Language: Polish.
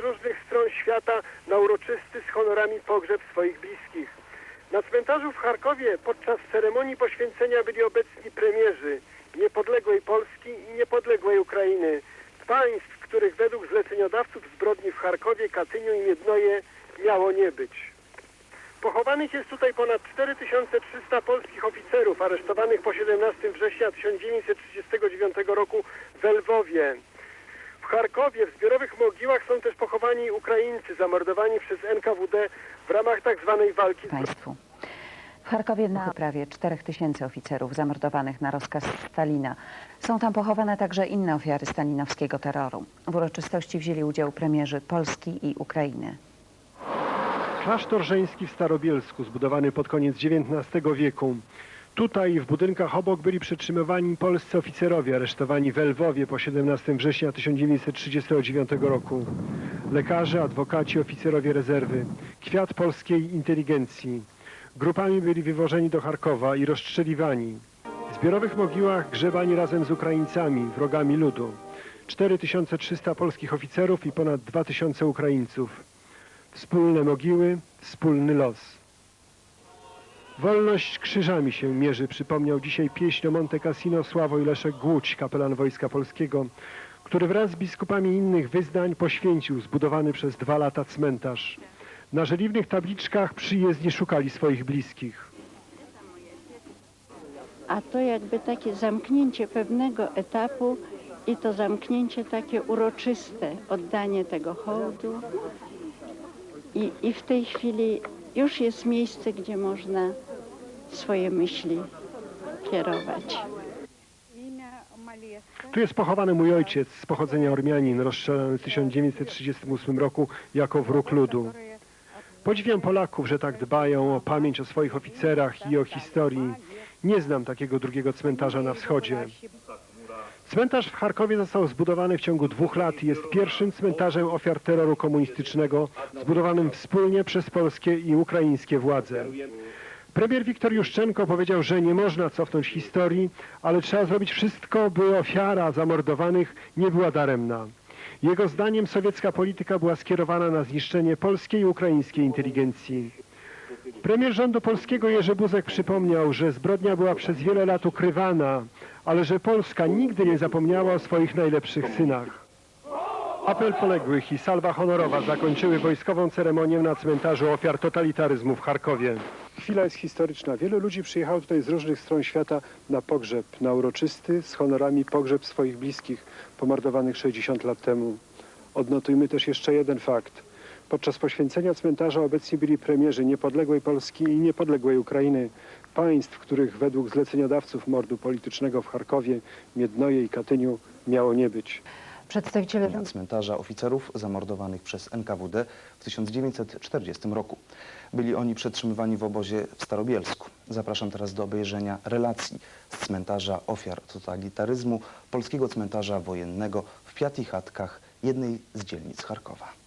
różnych stron świata na uroczysty z honorami pogrzeb swoich bliskich. Na cmentarzu w Charkowie podczas ceremonii poświęcenia byli obecni premierzy niepodległej Polski i niepodległej Ukrainy, państw, których według zleceniodawców zbrodni w Charkowie, Katyniu i Miednoje miało nie być. Pochowanych jest tutaj ponad 4300 polskich oficerów aresztowanych po 17 września 1939 roku w Lwowie. W Charkowie w zbiorowych mogiłach są też pochowani Ukraińcy zamordowani przez NKWD w ramach tzw. walki z państwu. W Charkowie na prawie 4 tysięcy oficerów zamordowanych na rozkaz Stalina. Są tam pochowane także inne ofiary stalinowskiego terroru. W uroczystości wzięli udział premierzy Polski i Ukrainy. Klasztor żeński w Starobielsku, zbudowany pod koniec XIX wieku. Tutaj w budynkach obok byli przetrzymywani polscy oficerowie aresztowani w Lwowie po 17 września 1939 roku. Lekarze, adwokaci, oficerowie rezerwy. Kwiat polskiej inteligencji. Grupami byli wywożeni do Charkowa i rozstrzeliwani. W zbiorowych mogiłach grzebani razem z Ukraińcami, wrogami ludu. 4300 polskich oficerów i ponad 2000 Ukraińców. Wspólne mogiły, wspólny los. Wolność krzyżami się mierzy, przypomniał dzisiaj pieśń o Monte Cassino Sławoj Leszek Głódź, kapelan Wojska Polskiego, który wraz z biskupami innych wyznań poświęcił zbudowany przez dwa lata cmentarz. Na żeliwnych tabliczkach przyjezdni szukali swoich bliskich. A to jakby takie zamknięcie pewnego etapu i to zamknięcie takie uroczyste, oddanie tego hołdu. I, I w tej chwili już jest miejsce, gdzie można swoje myśli kierować. Tu jest pochowany mój ojciec z pochodzenia Ormianin, rozstrzelany w 1938 roku jako wróg ludu. Podziwiam Polaków, że tak dbają o pamięć o swoich oficerach i o historii. Nie znam takiego drugiego cmentarza na wschodzie. Cmentarz w Charkowie został zbudowany w ciągu dwóch lat i jest pierwszym cmentarzem ofiar terroru komunistycznego zbudowanym wspólnie przez polskie i ukraińskie władze. Premier Wiktor Juszczenko powiedział, że nie można cofnąć historii, ale trzeba zrobić wszystko, by ofiara zamordowanych nie była daremna. Jego zdaniem sowiecka polityka była skierowana na zniszczenie polskiej i ukraińskiej inteligencji. Premier rządu polskiego Jerzy Buzek przypomniał, że zbrodnia była przez wiele lat ukrywana, ale że Polska nigdy nie zapomniała o swoich najlepszych synach. Apel poległych i salwa honorowa zakończyły wojskową ceremonię na cmentarzu ofiar totalitaryzmu w Charkowie. Chwila jest historyczna. Wielu ludzi przyjechało tutaj z różnych stron świata na pogrzeb, na uroczysty z honorami pogrzeb swoich bliskich, pomordowanych 60 lat temu. Odnotujmy też jeszcze jeden fakt. Podczas poświęcenia cmentarza obecni byli premierzy niepodległej Polski i niepodległej Ukrainy, państw, których według zleceniodawców mordu politycznego w Charkowie, Miednoje i Katyniu miało nie być. Przedstawiciele cmentarza oficerów zamordowanych przez NKWD w 1940 roku. Byli oni przetrzymywani w obozie w Starobielsku. Zapraszam teraz do obejrzenia relacji z cmentarza ofiar totalitaryzmu, polskiego cmentarza wojennego w Piatichatkach, jednej z dzielnic Charkowa.